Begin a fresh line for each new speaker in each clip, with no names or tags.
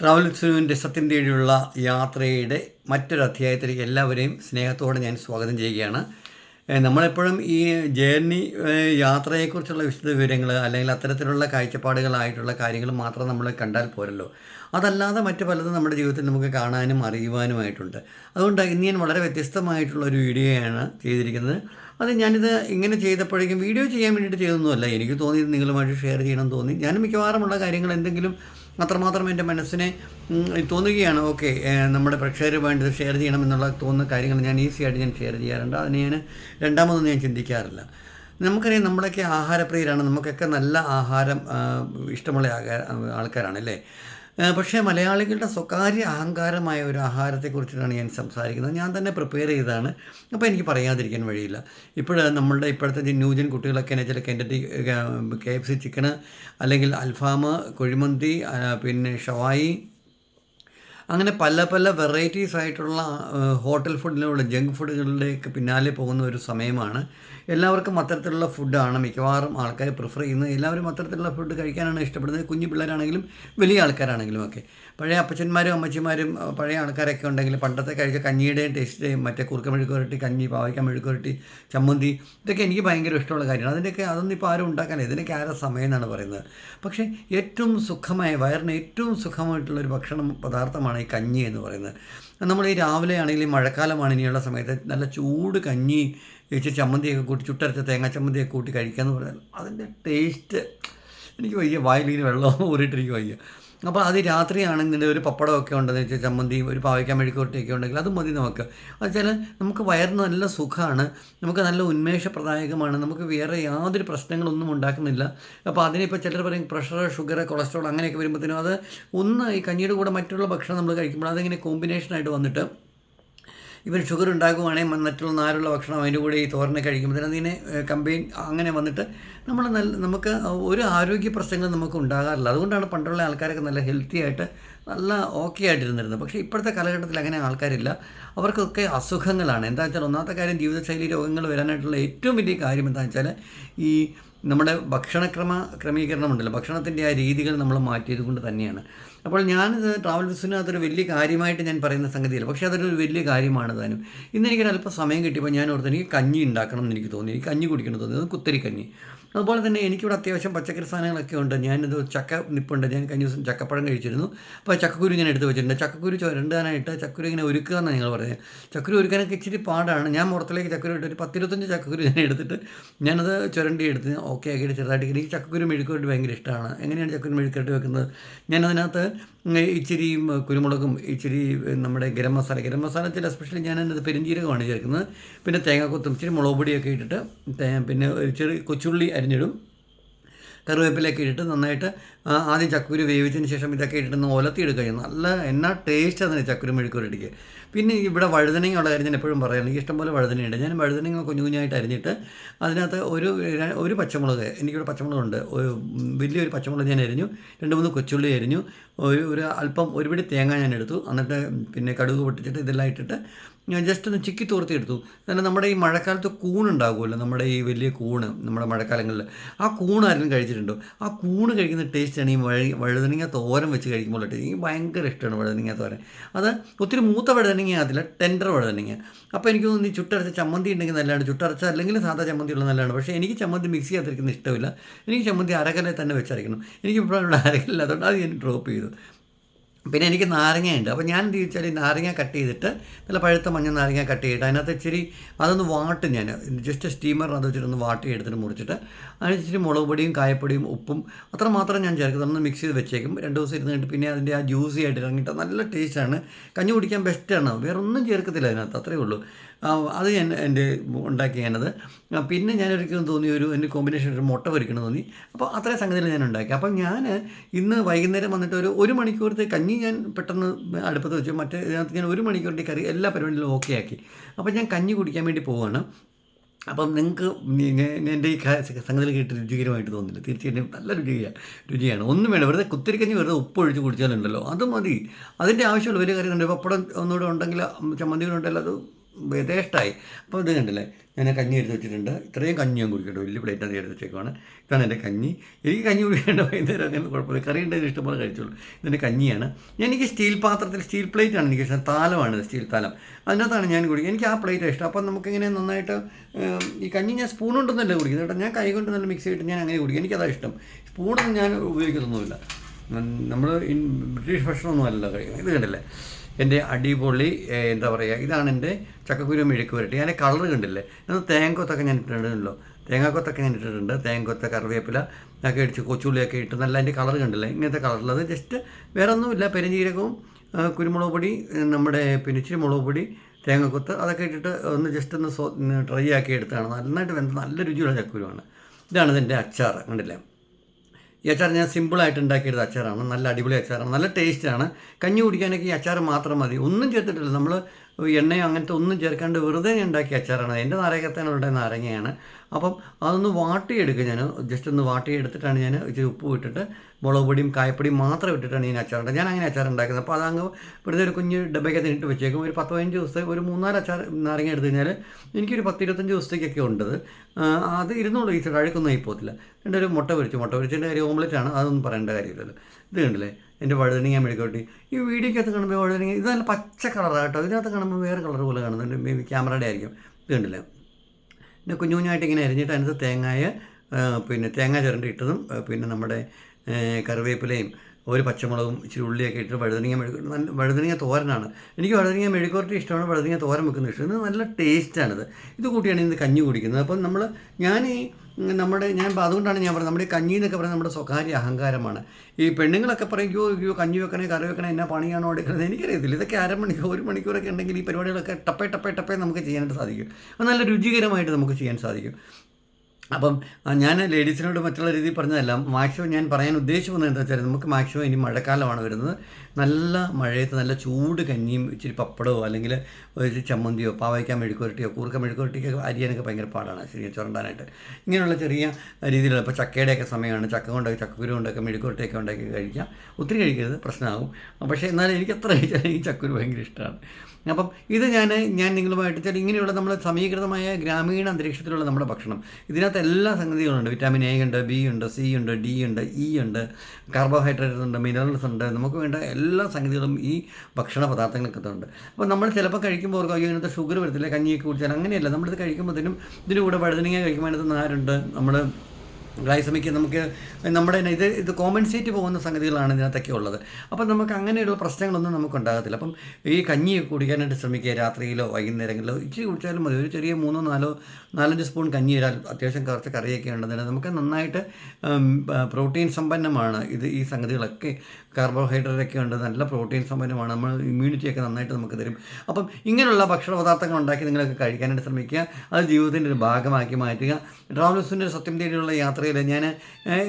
Travel സുനുവിന്റെ സത്യം തേടിയുള്ള യാത്രയുടെ മറ്റൊരു അധ്യായത്തിലേക്ക് എല്ലാവരെയും സ്നേഹത്തോടെ ഞാൻ സ്വാഗതം ചെയ്യുകയാണ്. നമ്മളെപ്പോഴും ഈ ജേർണി യാത്രയെക്കുറിച്ചുള്ള വിശദ വിവരങ്ങൾ അല്ലെങ്കിൽ അത്തരത്തിലുള്ള കാഴ്ചപ്പാടുകളായിട്ടുള്ള കാര്യങ്ങൾ മാത്രം നമ്മൾ കണ്ടാൽ പോരല്ലോ. അതല്ലാതെ മറ്റ് പലതും നമ്മുടെ ജീവിതത്തിൽ നമുക്ക് കാണാനും അറിയുവാനുമായിട്ടുണ്ട്. അതുകൊണ്ട് ഇന്ന് ഞാൻ വളരെ വ്യത്യസ്തമായിട്ടുള്ള ഒരു വീഡിയോയാണ് ചെയ്തിരിക്കുന്നത്. അത് ഞാനിത് ഇങ്ങനെ ചെയ്തപ്പോഴേക്കും വീഡിയോ ചെയ്യാൻ വേണ്ടിയിട്ട് ചെയ്തൊന്നുമല്ല എനിക്ക് തോന്നിയത് നിങ്ങളുമായിട്ട് ഷെയർ ചെയ്യണം തോന്നി. ഞാൻ മിക്കവാറുമുള്ള കാര്യങ്ങൾ എന്തെങ്കിലും അത്രമാത്രം എന്റെ മനസ്സിനെ തോന്നുകയാണ്. ഓക്കെ നമ്മുടെ പ്രേക്ഷകരുമായിട്ട് ഷെയർ ചെയ്യണം എന്നുള്ള തോന്നുന്ന കാര്യങ്ങൾ ഞാൻ ഈസി ആയിട്ട് ഞാൻ ഷെയർ ചെയ്യാറുണ്ട്. അതിന് ഞാൻ രണ്ടാമതൊന്നും ഞാൻ ചിന്തിക്കാറില്ല. നമുക്കറിയാം നമ്മളൊക്കെ ആഹാരപ്രിയരാണ്. നമുക്കൊക്കെ നല്ല ആഹാരം ഇഷ്ടമുള്ള ആൾക്കാരാണ് അല്ലേ? പക്ഷേ മലയാളികളുടെ സ്വകാര്യ അഹങ്കാരമായ ഒരു ആഹാരത്തെക്കുറിച്ചിട്ടാണ് ഞാൻ സംസാരിക്കുന്നത്. ഞാൻ തന്നെ പ്രിപ്പയർ ചെയ്തതാണ്. അപ്പോൾ എനിക്ക് പറയാതിരിക്കാൻ വഴിയില്ല. ഇപ്പോൾ നമ്മളുടെ ഇപ്പോഴത്തെ ന്യൂജൻ കുട്ടികളൊക്കെ എന്നു വെച്ചാൽ കെൻഡറ്റി കെ എഫ് സി ചിക്കന് അല്ലെങ്കിൽ അൽഫാം കുഴിമന്തി പിന്നെ ഷവായി അങ്ങനെ പല പല വെറൈറ്റീസ് ആയിട്ടുള്ള ഹോട്ടൽ ഫുഡിലുള്ള ജങ്ക് ഫുഡുകളിലേക്ക് പിന്നാലെ പോകുന്ന ഒരു സമയമാണ്. എല്ലാവർക്കും അത്തരത്തിലുള്ള ഫുഡാണ് മിക്കവാറും ആൾക്കാർ പ്രിഫർ ചെയ്യുന്നത് എല്ലാവരും അത്തരത്തിലുള്ള ഫുഡ് കഴിക്കാനാണ് ഇഷ്ടപ്പെടുന്നത്. കുഞ്ഞു പിള്ളേരാണെങ്കിലും വലിയ ആൾക്കാരാണെങ്കിലും ഒക്കെ. പഴയ അപ്പച്ചന്മാരും അമ്മച്ചിമാരും പഴയ ആൾക്കാരൊക്കെ ഉണ്ടെങ്കിൽ പണ്ടത്തെ കഴിച്ച കഞ്ഞിയുടെയും ടേസ്റ്റ് മറ്റേ കുറുക്ക മെഴുക്ക് പുരട്ടി കഞ്ഞി പാവയ്ക്ക മെഴുക്ക് പുരട്ടി ചമ്മന്തി ഇതൊക്കെ എനിക്ക് ഭയങ്കര ഇഷ്ടമുള്ള കാര്യമാണ്. അതിന്റെയൊക്കെ അതൊന്നും ഇപ്പോൾ ആരും ഉണ്ടാക്കാനില്ല ഇതിനൊക്കെ ആരാ സമയം എന്നാണ് പറയുന്നത്. പക്ഷേ ഏറ്റവും സുഖമായ വയറിന് ഏറ്റവും സുഖമായിട്ടുള്ളൊരു ഭക്ഷണം പദാർത്ഥമാണ് ഈ കഞ്ഞി എന്ന് പറയുന്നത്. നമ്മൾ ഈ രാവിലെ ആണെങ്കിലും മഴക്കാലമാണ് ഇനിയുള്ള സമയത്ത് നല്ല ചൂട് കഞ്ഞി ഇച്ചിരി ചമ്മന്തിയൊക്കെ കൂട്ടി ചുട്ടരച്ച തേങ്ങാ ചമ്മന്തിയൊക്കെ കൂട്ടി കഴിക്കുക എന്ന് പറഞ്ഞാൽ അതിന്റെ ടേസ്റ്റ് എനിക്ക് വയ്യ. വായിലിങ്ങനെ വെള്ളം ഊറിയിട്ടിരിക്കും വയ്യ. അപ്പോൾ അത് രാത്രിയാണെങ്കിൽ ഒരു പപ്പടമൊക്കെ ഉണ്ടെന്ന് വെച്ചാൽ ചമ്മന്തി ഒരു പാവയ്ക്കാൻ മെഴുക്കുവരട്ടിയൊക്കെ ഉണ്ടെങ്കിൽ അത് മതി നമുക്ക്. വെച്ചാൽ നമുക്ക് വയറിന് നല്ല സുഖമാണ് നമുക്ക് നല്ല ഉന്മേഷപ്രദായകമാണ്. നമുക്ക് വേറെ യാതൊരു പ്രശ്നങ്ങളൊന്നും ഉണ്ടാക്കുന്നില്ല. അപ്പോൾ അതിനിപ്പോൾ ചിലർ പറയും പ്രഷർ ഷുഗർ കൊളസ്ട്രോൾ അങ്ങനെയൊക്കെ വരുമ്പോഴത്തേനും അത് ഒന്ന് ഈ കഞ്ഞിയുടെ കൂടെ മറ്റുള്ള ഭക്ഷണം നമ്മൾ കഴിക്കുമ്പോൾ അതിങ്ങനെ കോമ്പിനേഷനായിട്ട് വന്നിട്ട് ഇവർ ഷുഗർ ഉണ്ടാക്കുവാണെങ്കിൽ മറ്റുള്ള നാരുള്ള ഭക്ഷണം അതിന്റെ കൂടെ ഈ തോരനെ കഴിക്കുമ്പോൾ അതിനെ കമ്പൈൻ അങ്ങനെ വന്നിട്ട് നമ്മൾ നല്ല നമുക്ക് ഒരു ആരോഗ്യ പ്രശ്നങ്ങൾ നമുക്ക് ഉണ്ടാകാറില്ല. അതുകൊണ്ടാണ് പണ്ടുള്ള ആൾക്കാരൊക്കെ നല്ല ഹെൽത്തി ആയിട്ട് നല്ല ഓക്കെ ആയിട്ടിരുന്നിരുന്നത്. പക്ഷേ ഇപ്പോഴത്തെ കാലഘട്ടത്തിൽ അങ്ങനെ ആൾക്കാരില്ല. അവർക്കൊക്കെ അസുഖങ്ങളാണ്. എന്താ വെച്ചാൽ ഒന്നാമത്തെ കാര്യം ജീവിതശൈലി രോഗങ്ങൾ വരാനായിട്ടുള്ള ഏറ്റവും വലിയ കാര്യം എന്താ വെച്ചാൽ ഈ നമ്മുടെ ഭക്ഷണക്രമ ക്രമീകരണം ഉണ്ടല്ലോ ഭക്ഷണത്തിന്റെ ആ രീതികൾ നമ്മൾ മാറ്റിയത് കൊണ്ട് തന്നെയാണ്. അപ്പോൾ ഞാനിത് ട്രാവൽ ബിസിനസ് അതൊരു വലിയ കാര്യമായിട്ട് ഞാൻ പറയുന്ന സംഗതിയല്ല. പക്ഷേ അതൊരു വലിയ കാര്യമാണ് താനും. ഇന്ന് എനിക്കൊരു അല്പം സമയം കിട്ടിയപ്പോൾ ഞാൻ ഓർത്ത് എനിക്ക് കഞ്ഞി ഉണ്ടാക്കണം എന്ന് എനിക്ക് തോന്നി. എനിക്ക് കഞ്ഞി കുടിക്കണം തോന്നി. അത് കുത്തരി കഞ്ഞി. അതുപോലെ തന്നെ എനിക്കിവിടെ അത്യാവശ്യം പച്ചക്കറി സാധനങ്ങളൊക്കെ ഉണ്ട്. ഞാനിത് ചക്ക നിപ്പുണ്ട്. ഞാൻ കഴിഞ്ഞ ദിവസം ചക്കപ്പഴം കഴിച്ചിരുന്നു. അപ്പോൾ ചക്കക്കുരു ഞാൻ എടുത്ത് വെച്ചിട്ടുണ്ട്. ചക്കക്കുരു ചുരണ്ടാനായിട്ട് ചക്കക്കുരു ഇങ്ങനെ ഒരുക്കുക എന്നാണ് ഞങ്ങൾ പറഞ്ഞത് ചക്കക്കുരു ഒരുക്കാനൊക്കെ ഇച്ചിരി പാടാണ്. ഞാൻ മുറത്തിലേക്ക് ചക്കക്കുരു ഇട്ട് ഒരു പത്തിരുപത്തഞ്ച് ചക്കക്കുരു ഞാൻ എടുത്തിട്ട് ഞാനത് ചുരണ്ടി എടുത്ത് ഓക്കെ ആക്കിയിട്ട് ചെറുതായിട്ട് എനിക്ക് ചക്കക്കുരു മെഴുക്കോട്ട് ഭയങ്കര ഇഷ്ടമാണ്. എങ്ങനെയാണ് ചക്കക്കുരു മെഴുക്കോട്ട് വെക്കുന്നത്? ഞാനതിനകത്ത് ഇച്ചിരി കുരുമുളകും ഇച്ചിരി നമ്മുടെ ഗരം മസാല ഗരം മസാല ചില സ്പെഷ്യലി ഞാൻ അതിനകത്ത് ചേർക്കുന്നത്. പിന്നെ തേങ്ങാക്കൊത്തും ഇച്ചിരി മുളക് പൊടിയൊക്കെ ഇട്ടിട്ട് പിന്നെ ചെറിയ കൊച്ചുള്ളി അരിഞ്ഞിടും കറിവേപ്പിലൊക്കെ ഇട്ടിട്ട് നന്നായിട്ട് ആദ്യം ചക്കുരു വേവിച്ചതിന് ശേഷം ഇതൊക്കെ ഇട്ടിട്ട് ഒന്ന് ഒലത്തിയെടുക്കുക. നല്ല എന്നാ ടേസ്റ്റ് അതിന് ചക്കുരു മെഴുക്കുരട്ടിക്ക് പിന്നെ ഇവിടെ വഴുതനങ്ങ കാര്യം ഞാൻ എപ്പോഴും പറയാം എനിക്ക് ഇഷ്ടംപോലെ വഴുതനയുണ്ട് ഞാൻ വഴുതനങ്ങ കുഞ്ഞു കുഞ്ഞായിട്ട് അരിഞ്ഞിട്ട് അതിനകത്ത് ഒരു ഒരു പച്ചമുളക് എനിക്കിവിടെ പച്ചമുളകുണ്ട്. ഒരു വലിയൊരു പച്ചമുളക് ഞാൻ അരിഞ്ഞു. രണ്ട് മൂന്ന് കൊച്ചുള്ളി അരിഞ്ഞു. ഒരു ഒരു അല്പം ഒരു പിടി തേങ്ങ ഞാൻ എടുത്തു. എന്നിട്ട് പിന്നെ കടുക് പൊട്ടിച്ചിട്ട് ഇതെല്ലാം ഇട്ടിട്ട് ഞാൻ ജസ്റ്റ് ഒന്ന് ചിക്കി തോർത്തി എടുത്തു. എന്നാൽ നമ്മുടെ ഈ മഴക്കാലത്ത് കൂണുണ്ടാകുമല്ലോ നമ്മുടെ ഈ വലിയ കൂണ് നമ്മുടെ മഴക്കാലങ്ങളിൽ. ആ കൂണ് ആരെങ്കിലും കഴിച്ചിട്ടുണ്ടോ? ആ കൂണ് കഴിക്കുന്ന ടേസ്റ്റാണ് ഈ വഴി വഴുതനങ്ങ തോരൻ വെച്ച് കഴിക്കുമ്പോൾ ടേസ്റ്റ് എനിക്ക് ഭയങ്കര ഇഷ്ടമാണ് വഴുതനങ്ങ തോരൻ. അത് ഒത്തിരി മൂത്ത വഴുതനങ്ങ അതില്ല ടെൻഡർ വഴുതനങ്ങ അപ്പോൾ എനിക്ക് തോന്നുന്നു ചുട്ടരച്ച ചമ്മന്തി ഉണ്ടെങ്കിൽ നല്ലതാണ്. ചുട്ടരച്ച അല്ലെങ്കിൽ സാധാ ചമ്മന്തി ഉള്ളത് നല്ലതാണ്. പക്ഷേ എനിക്ക് ചമ്മന്തി മിക്സ് ചെയ്യാതിരിക്കുന്ന ഇഷ്ടമില്ല. എനിക്ക് ചമ്മന്തി അരകലെ തന്നെ വെച്ചരയ്ക്കണം. എനിക്ക് ഇപ്പോഴുള്ള അരകലില്ലാത്തതുകൊണ്ട് അത് ഞാൻ ഡ്രോപ്പ് ചെയ്തു. പിന്നെ എനിക്ക് നാരങ്ങയുണ്ട്. അപ്പോൾ ഞാൻ എന്ത് വെച്ചാൽ ഈ നാരങ്ങ കട്ട് ചെയ്തിട്ട് നല്ല പഴുത്ത മഞ്ഞ നാരങ്ങ കട്ട് ചെയ്തിട്ട് അതിനകത്ത് ഇച്ചിരി അതൊന്ന് വാട്ടും ഞാൻ. ജസ്റ്റ് സ്റ്റീമറിനകത്ത് വെച്ചിട്ടൊന്ന് വാട്ടി എടുത്തിട്ട് മുറിച്ചിട്ട് അതിന് ഇച്ചിരി മുളക് പൊടിയും കായപ്പൊടിയും ഉപ്പും അത്ര മാത്രം ഞാൻ ചേർക്കും. ഒന്ന് മിക്സ് ചെയ്ത് വെച്ചേക്കും. രണ്ട് ദിവസം ഇരുന്നിട്ട് പിന്നെ അതിന്റെ ആ ജ്യൂസി ആയിട്ട് ഇറങ്ങിയിട്ട് നല്ല ടേസ്റ്റാണ് കഞ്ഞി കുടിക്കാൻ ബെസ്റ്റാണ് വേറെ ഒന്നും ചേർക്കത്തില്ല അതിനകത്ത്. അത്രയേ ഉള്ളൂ. അത് ഞാൻ എന്റെ ഉണ്ടാക്കി ഞാനത്. പിന്നെ ഞാൻ ഒരിക്കലും തോന്നി ഒരു എന്റെ കോമ്പിനേഷൻ ഒരു മുട്ട പൊരിക്കണം തോന്നി. അപ്പോൾ അത്രയും സംഗതികൾ ഞാൻ ഉണ്ടാക്കി. അപ്പം ഞാൻ ഇന്ന് വൈകുന്നേരം വന്നിട്ട് ഒരു ഒരു മണിക്കൂറത്തെ കഞ്ഞി ഞാൻ പെട്ടെന്ന് അടുപ്പത്ത് വെച്ചു. മറ്റേ ഇതിനകത്ത് ഞാൻ ഒരു മണിക്കൂറിന്റെ കറി എല്ലാ പരിപാടിയിലും ഓക്കെ ആക്കി. അപ്പോൾ ഞാൻ കഞ്ഞി കുടിക്കാൻ വേണ്ടി പോവുകയാണ് അപ്പം നിങ്ങൾക്ക് എന്റെ ഈ സംഗതിയിൽ കേട്ട് രുചികരമായിട്ട് തോന്നില്ല. തീർച്ചയായിട്ടും നല്ല രുചിയാണ് രുചിയാണ്. ഒന്നും വേണ്ട. വെറുതെ കുത്തിരിക്കഞ്ഞ് വെറുതെ ഉപ്പ് ഒഴിച്ച് കുടിച്ചാലുണ്ടല്ലോ. അത് മതി. അതിന്റെ ആവശ്യമുള്ള ഒരു കാര്യം ഉണ്ട് പപ്പടം ഒന്നുകൂടെ ഉണ്ടെങ്കിൽ ചമ്മന്തികളുണ്ടെങ്കിൽ അത് യഥേഷ്ടമായി അപ്പോൾ ഇത് കണ്ടില്ലേ? ഞാൻ കഞ്ഞി എടുത്ത് വെച്ചിട്ടുണ്ട്. ഇത്രയും കഞ്ഞി ഞാൻ കുടിക്കട്ടെ. വലിയ പ്ലേറ്റ് അത് എടുത്ത് വെച്ചേക്കുവാണ്. ഇതാണ് എന്റെ കഞ്ഞി. എനിക്ക് കഞ്ഞി കുടിക്കേണ്ട വൈകുന്നേരം അങ്ങനെ കുഴപ്പമില്ല. കറി ഉണ്ടെങ്കിൽ ഇഷ്ടംപോലെ കഴിച്ചോളൂ. ഇതിന്റെ കഞ്ഞിയാണ്. എനിക്ക് സ്റ്റീൽ പാത്രത്തിൽ സ്റ്റീൽ പ്ലേറ്റ് ആണ് എനിക്ക് ഇഷ്ടം താലമാണ് സ്റ്റീൽ താലം. അതിനകത്താണ് ഞാൻ കുടിക്കുക എനിക്ക് ആ പ്ലേറ്റ് ഇഷ്ടം. അപ്പം നമുക്കിങ്ങനെ നന്നായിട്ട് ഈ കഞ്ഞി ഞാൻ സ്പൂൺ കൊണ്ടൊന്നല്ല കുടിക്കുന്നത്. കേട്ടോ ഞാൻ കൈ കൊണ്ട് നല്ല മിക്സ് ചെയ്തിട്ട് ഞാൻ അങ്ങനെ കുടിക്കും. എനിക്കതാണ് ഇഷ്ടം. സ്പൂണൊന്നും ഞാൻ ഉപയോഗിക്കുന്നൊന്നുമില്ല നമ്മൾ ബ്രിട്ടീഷ് ഭക്ഷണമൊന്നും അല്ല കഴിക്കുന്നത്. ഇത് കണ്ടില്ലേ? എന്റെ അടിപൊളി എന്താ പറയുക ഇതാണ് എന്റെ ചക്കക്കുരു മെഴുക്ക് വരട്ടി അതിന്റെ കളർ കണ്ടില്ലേ? അത് തേങ്ങക്കൊത്തൊക്കെ ഞാൻ ഇട്ടിട്ടുണ്ടല്ലോ. തേങ്ങാക്കൊത്തൊക്കെ ഞാൻ ഇട്ടിട്ടുണ്ട്. തേങ്ങക്കൊത്ത കറിവേപ്പില ഒക്കെ ഇടിച്ച് കൊച്ചുള്ളിയൊക്കെ ഇട്ട് നല്ല അതിന്റെ കളർ കണ്ടില്ലേ? ഇങ്ങനത്തെ കളറുള്ളത് ജസ്റ്റ് വേറെ ഒന്നുമില്ല. പെരുംജീരകവും ആ, കുരുമുളക് പൊടി നമ്മുടെ പിന്നെ ഇച്ചിരി മുളക് പൊടി തേങ്ങക്കൊത്ത് അതൊക്കെ ഇട്ടിട്ട് ഒന്ന് ജസ്റ്റ് ഒന്ന് ട്രൈ ആക്കി എടുത്താണ് നന്നായിട്ട് വെന്ത് നല്ല രുചിയുള്ള ചക്കുരുവാണ് ഇതാണ് ഇതിന്റെ അച്ചാർ കണ്ടില്ലേ? ഈ അച്ചാർ ഞാൻ സിമ്പിളായിട്ട് ഉണ്ടാക്കിയത് അച്ചാറാണ്. നല്ല അടിപൊളി അച്ചാറാണ്. നല്ല ടേസ്റ്റാണ് കഞ്ഞി കുടിക്കാനൊക്കെ ഈ അച്ചാർ മാത്രം മതി. ഒന്നും ചേർത്തിട്ടില്ല. നമ്മൾ എണ്ണയോ അങ്ങനത്തെ ഒന്നും ചേർക്കാണ്ട് വെറുതെ ഞാൻ അച്ചാറാണ്. എന്റെ നാരകത്തേനുള്ള നാരങ്ങയാണ്. അപ്പം അതൊന്ന് വാട്ടിയെടുക്കും ഞാൻ. ജസ്റ്റ് ഒന്ന് വാട്ടിയെടുത്തിട്ടാണ് ഞാൻ ഇച്ചിരി ഉപ്പ് ഇട്ടിട്ട് മുളക് പൊടിയും കായപ്പൊടിയും മാത്രം ഇട്ടിട്ടാണ് ഞാൻ അച്ചാർ ഉണ്ടാക്കുക ഞാൻ അങ്ങനെ അച്ചാർ ഉണ്ടാക്കുന്നത്. അപ്പോൾ അതങ്ങ് വെറുതെ ഒരു കുഞ്ഞ് ഡബ്ബയ്ക്കകത്ത് ഇട്ട് വെച്ചേക്കും. ഒരു പത്ത് പതിനഞ്ച് ദിവസത്തെ ഒരു മൂന്നാൽ അച്ചാർ നാരങ്ങ എടുത്തു കഴിഞ്ഞാൽ എനിക്കൊരു പത്ത് ഇരുപത്തഞ്ച് ദിവസത്തേക്കൊക്കെ ഉണ്ട്. അത് ഇരുന്നോളൂ. ഈ അഴുക്കൊന്നും ആയി പോകത്തില്ല. എന്റെ ഒരു മുട്ട പൊരിച്ചു. മുട്ട പൊരിച്ചതിന്റെ കാര്യം ഓംലെറ്റാണ്. അതൊന്നും പറയേണ്ട കാര്യമില്ലല്ലോ. ഇത് കണ്ടില്ലേ? എന്റെ വഴുതനങ്ങ മെഴുക്കോട്ടി ഈ വീഡിയോക്കകത്ത് കാണുമ്പോൾ വഴുതനങ്ങ ഇത് നല്ല പച്ച കളറാണ് കേട്ടോ. ഇതിനകത്ത് കാണുമ്പോൾ വേറെ കളർ പോലെ കാണുന്നുണ്ട്. മേ ബി ക്യാമറയുടെ ആയിരിക്കും. ഇത് കണ്ടില്ലേ? പിന്നെ കുഞ്ഞു കുഞ്ഞായിട്ട് ഇങ്ങനെ അരിഞ്ഞിട്ട് അതിനകത്ത് തേങ്ങായ പിന്നെ തേങ്ങ ചിരണ്ടി ഇട്ടതും പിന്നെ നമ്മുടെ കറിവേപ്പിലയും ഒരു പച്ചമുളകും ഇച്ചിരി ഉള്ളിയൊക്കെ ഇട്ട് വഴുതനങ്ങ മെഴുക്ക് നല്ല വഴുതനങ്ങ തോരനാണ്. എനിക്ക് വഴുതനങ്ങ മെഴുക്കുവരട്ടി ഇഷ്ടമാണ്. വഴുതനങ്ങ തോരൻ വെക്കുന്നത് ഇഷ്ടം. നല്ല ടേസ്റ്റാണിത്. ഇത് കൂട്ടിയാണ് ഇത് കഞ്ഞി കുടിക്കുന്നത്. അപ്പം നമ്മൾ ഞാൻ ഈ നമ്മുടെ ഞാൻ അതുകൊണ്ടാണ് ഞാൻ പറഞ്ഞത് നമ്മുടെ കഞ്ഞി എന്നൊക്കെ പറയുന്നത് നമ്മുടെ സ്വകാര്യ അഹങ്കാരമാണ്. ഈ പെണ്ണുങ്ങളൊക്കെ പറയുകയോ അയ്യോ കഞ്ഞി വെക്കണേ കറി വെക്കണേ എന്നാ പണിയാണോ എടുക്കുന്നത് എനിക്കറിയത്തില്ല. ഇതൊക്കെ അരമണിക്കൂർ ഒരു മണിക്കൂറൊക്കെ ഉണ്ടെങ്കിൽ ഈ പരിപാടികളൊക്കെ ടപ്പേ ടപ്പേ ടപ്പേ നമുക്ക് ചെയ്യാനായിട്ട് സാധിക്കും. നല്ല രുചികരമായിട്ട് നമുക്ക് ചെയ്യാൻ സാധിക്കും. അപ്പം ഞാൻ ലേഡീസിനോട് മറ്റുള്ള രീതിയിൽ പറഞ്ഞതല്ല. മാക്സിമം ഞാൻ പറയാൻ ഉദ്ദേശിക്കുന്നത് എന്താ വെച്ചാൽ നമുക്ക് മാക്സിമം ഇനി മഴക്കാലമാണ് വരുന്നത്. നല്ല മഴയത്ത് നല്ല ചൂട് കഞ്ഞിയും ഇച്ചിരി പപ്പടമോ അല്ലെങ്കിൽ ഒരു ചമ്മന്തിയോ പാവയ്ക്കാൻ മെഴുക്കുരട്ടിയോ കൂർക്ക മെഴുക്കുരട്ടിയൊക്കെ അരിയാനൊക്കെ ഭയങ്കര പാടാണ് ശരിക്കും ചുരണ്ടാനായിട്ട്. ഇങ്ങനെയുള്ള ചെറിയ രീതിയിലുള്ള ഇപ്പോൾ ചക്കയുടെയൊക്കെ സമയമാണ്. ചക്ക കൊണ്ടൊക്കെ ചക്കക്കുരു കൊണ്ടൊക്കെ മെഴുക്കുരട്ടിയൊക്കെ ഉണ്ടാക്കി കഴിക്കാം. ഒത്തിരി കഴിക്കരുത് പ്രശ്നമാകും. പക്ഷേ എന്നാലും എനിക്ക് എത്ര കഴിച്ചാലും ഈ ചക്കുരു ഭയങ്കര ഇഷ്ടമാണ്. അപ്പം ഇത് ഞാൻ ഞാൻ നിങ്ങളുമായിട്ട് ചില ഇങ്ങനെയുള്ള നമ്മൾ സമീകൃതമായ ഗ്രാമീണ അന്തരീക്ഷത്തിലുള്ള നമ്മുടെ ഭക്ഷണം. ഇതിനകത്ത് എല്ലാ സംഗതികളുണ്ട്. വിറ്റാമിൻ എ ഉണ്ട് ബി ഉണ്ട് സി ഉണ്ട് ഡി ഉണ്ട് ഇ ഉണ്ട് കാർബോഹൈഡ്രേറ്റ്സ് ഉണ്ട് മിനറൽസ് ഉണ്ട്. നമുക്ക് വേണ്ട എല്ലാ സംഗതികളും ഈ ഭക്ഷണ പദാർത്ഥങ്ങളൊക്കെ ഉണ്ട് അപ്പോൾ നമ്മൾ ചിലപ്പോൾ കഴിക്കുമ്പോൾ ഓർക്കും അയ്യോ ഇതിനകത്ത് ഷുഗർ വരത്തില്ല കഞ്ഞിയൊക്കെ കുടിച്ചാൽ? അങ്ങനെയല്ല. നമ്മളിത് കഴിക്കുമ്പോഴത്തേനും ഇതിന്റെ കൂടെ വഴുതനങ്ങ കഴിക്കുമ്പോൾ അതിനകത്ത് നാരുണ്ട്. നമ്മൾ ഗ്ലൈസമിക്ക് നമുക്ക് നമ്മുടെ തന്നെ ഇത് ഇത് കോമ്പൻസേറ്റ് പോകുന്ന സംഗതികളാണ് ഇതിനകത്തൊക്കെ ഉള്ളത്. അപ്പം നമുക്ക് അങ്ങനെയുള്ള പ്രശ്നങ്ങളൊന്നും നമുക്ക് ഉണ്ടാകത്തില്ല അപ്പം ഈ കഞ്ഞി കുടിക്കാനായിട്ട് ശ്രമിക്കുക. രാത്രിയിലോ വൈകുന്നേരങ്ങളിലോ ഇച്ചിരി കുടിച്ചാലും മതി. ഒരു ചെറിയ മൂന്നോ നാലോ നാലഞ്ച് സ്പൂൺ കഞ്ഞി ഇടാൻ അത്യാവശ്യം കുറച്ച് കറിയൊക്കെ ഉണ്ടെന്നുണ്ടെങ്കിൽ നമുക്ക് നന്നായിട്ട് പ്രോട്ടീൻ സമ്പന്നമാണ് ഇത് ഈ സംഗതികളൊക്കെ കാർബോഹൈഡ്രേറ്റ് ഒക്കെ ഉണ്ട് നല്ല പ്രോട്ടീൻ സമ്പന്നമാണ് നമ്മൾ ഇമ്മ്യൂണിറ്റിയൊക്കെ നന്നായിട്ട് നമുക്ക് തരും. അപ്പം ഇങ്ങനെയുള്ള ഭക്ഷണ പദാർത്ഥങ്ങൾ ഉണ്ടാക്കി നിങ്ങളൊക്കെ കഴിക്കാനായിട്ട് ശ്രമിക്കുക അത് ജീവിതത്തിന്റെ ഒരു ഭാഗമാക്കി മാറ്റുക. ട്രാവൽസിന്റെ സത്യം തേടിയുള്ള യാത്രയിൽ ഞാൻ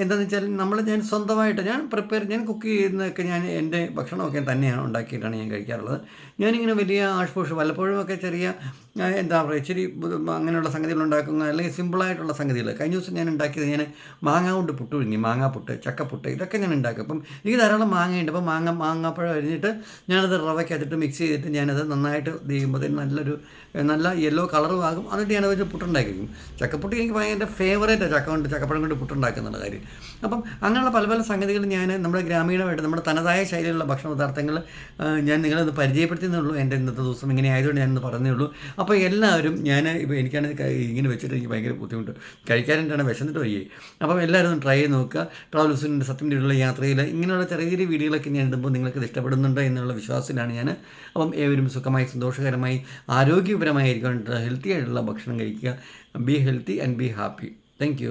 എന്താണെന്ന് വെച്ചാൽ നമ്മൾ ഞാൻ സ്വന്തമായിട്ട് ഞാൻ പ്രിപ്പയർ ഞാൻ കുക്ക് ചെയ്യുന്നതൊക്കെ ഞാൻ എന്റെ ഭക്ഷണമൊക്കെ തന്നെയാണ് ഉണ്ടാക്കിയിട്ടാണ് ഞാൻ കഴിക്കാറുള്ളത്. ഞാനിങ്ങനെ വലിയ ആഷ്പോഷ് വല്ലപ്പോഴും ഒക്കെ ചെറിയ എന്താ പറയുക ഇച്ചിരി അങ്ങനെയുള്ള സംഗതികൾ ഉണ്ടാക്കുന്ന അല്ലെങ്കിൽ സിമ്പിളായിട്ടുള്ള സംഗതികൾ. കഴിഞ്ഞ ദിവസം ഞാൻ ഉണ്ടാക്കിയത് ഞാൻ മാങ്ങ കൊണ്ട് പുട്ട് വിഴുങ്ങി. മാങ്ങാ പുട്ട് ചക്കപ്പുട്ട് ഇതൊക്കെ ഞാൻ ഉണ്ടാക്കും. അപ്പം എനിക്ക് ധാരാളം മാങ്ങയുണ്ട് അപ്പം മാങ്ങ മാങ്ങാപ്പഴം അരിഞ്ഞിട്ട് ഞാനത് റവയ്ക്കകത്തിട്ട് മിക്സ് ചെയ്തിട്ട് ഞാനത് നന്നായിട്ട് ചെയ്യുമ്പോഴത്തേന് നല്ലൊരു നല്ല യെല്ലോ കളറും ആകും എന്നിട്ട് ഞാൻ വെച്ച് പുട്ടുണ്ടാക്കി ചക്കപ്പുട്ടി എനിക്ക് ഭയങ്കര ഫേവറേറ്റ് ചക്ക കൊണ്ട് ചക്കപ്പഴം കൊണ്ട് പുട്ടുണ്ടാക്കുന്നുള്ള കാര്യം. അപ്പം അങ്ങനെയുള്ള പല പല സംഗതികൾ ഞാൻ നമ്മുടെ ഗ്രാമീണമായിട്ട് നമ്മുടെ തനതായ ശൈലിയിലുള്ള ഭക്ഷണ പദാർത്ഥങ്ങൾ ഞാൻ നിങ്ങളത് പരിചയപ്പെടുത്തുന്നുള്ളൂ എന്റെ ഇന്നത്തെ ദിവസം ഇങ്ങനെ ആയതുകൊണ്ട് ഞാനൊന്ന് പറഞ്ഞേ ഉള്ളൂ. അപ്പോൾ എല്ലാവരും ഞാൻ എനിക്കാണ് ഇങ്ങനെ വെച്ചിട്ട് എനിക്ക് ഭയങ്കര ബുദ്ധിമുട്ട്. കഴിക്കാനായിട്ടാണ് വിശന്നിട്ട് വയ്യേ. അപ്പം എല്ലാവരും ഒന്ന് ട്രൈ ചെയ്ത് നോക്കുക ട്രാവൽസിന്റെ സത്യം രീതിയിലുള്ള യാത്രയിൽ ഇങ്ങനെയുള്ള ചെറിയ ചെറിയ വീഡിയോകളൊക്കെ ഞാൻ ഇടുമ്പോൾ നിങ്ങൾക്ക് ഇഷ്ടപ്പെടുന്നുണ്ട് എന്നുള്ള വിശ്വാസത്തിലാണ് ഞാൻ. അപ്പം ഏവരും സുഖമായി സന്തോഷകരമായി ആരോഗ്യപരമായിരിക്കും ഹെൽത്തി ആയിട്ടുള്ള ഭക്ഷണം കഴിക്കുക. Be healthy and be happy. Thank